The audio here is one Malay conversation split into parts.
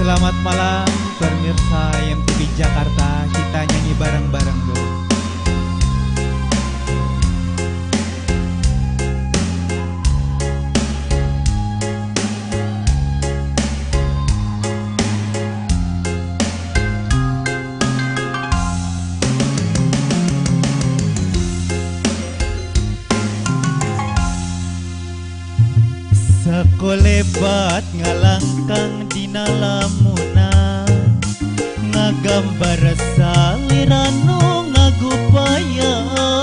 selamat malam pemirsa MTV Jakarta. Kita nyanyi bareng-bareng dulu Sekolebat ngalangkang dina lamuna Ngagambar salirano ngagupayan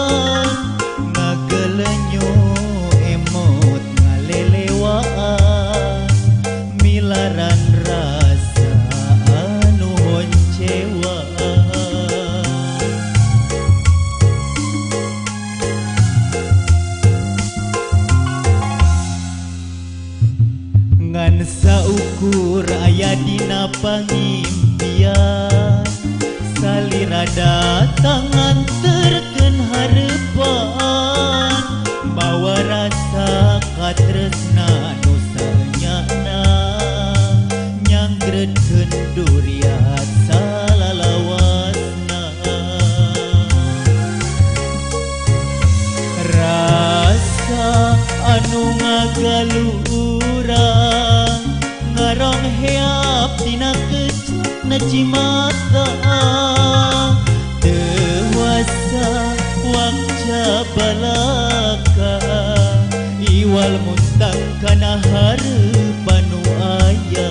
ngansakur aya dina pangimpian salirada tangan terken harapan bawa rasa katresna nusanyana nyanggretkeun durian salalawasna rasa anu ngagaluran ngarong heap tina kecap na cimata dewasa wakca balaka iwal muntang kana harapan nu aya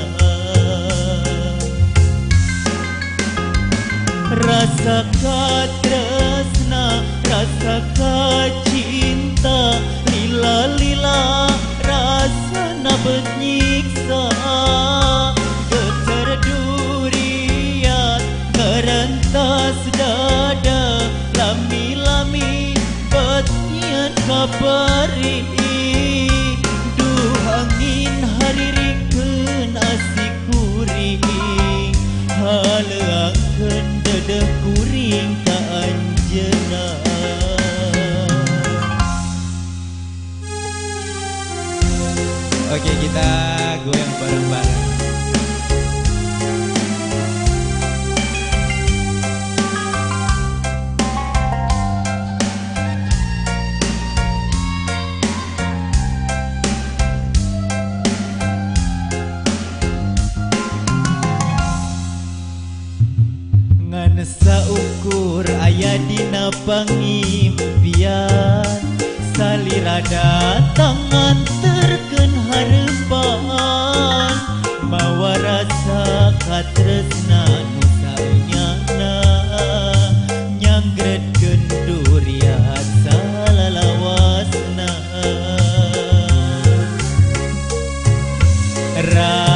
rasa katresna rasa kacinta lila lila rasa na bernyiksa kabari duh angin hari rikeun asik kuring haleangkeun dedeh kuring ka anjeunna Oke kita goyang bareng-bareng pangimpian salira tangan terken harapan bawa rasa katresna nusayana nyanggret genduria salalawasna Ra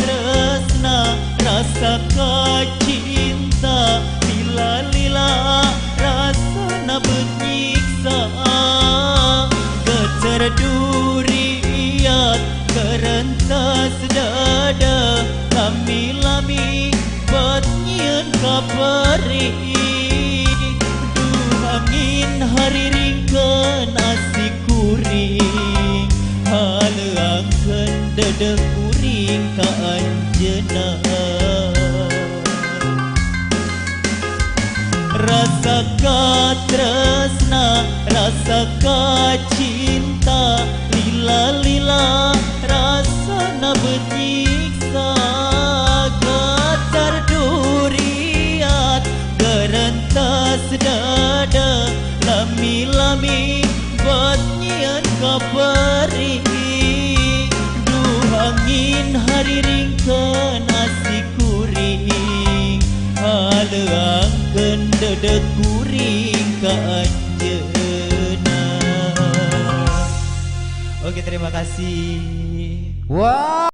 rasa katresna betnyian kabari duh angin hari ringkeun asik kuring. Haleangkeun dedek kuring ka anjeunna Oke terima kasih. Wow.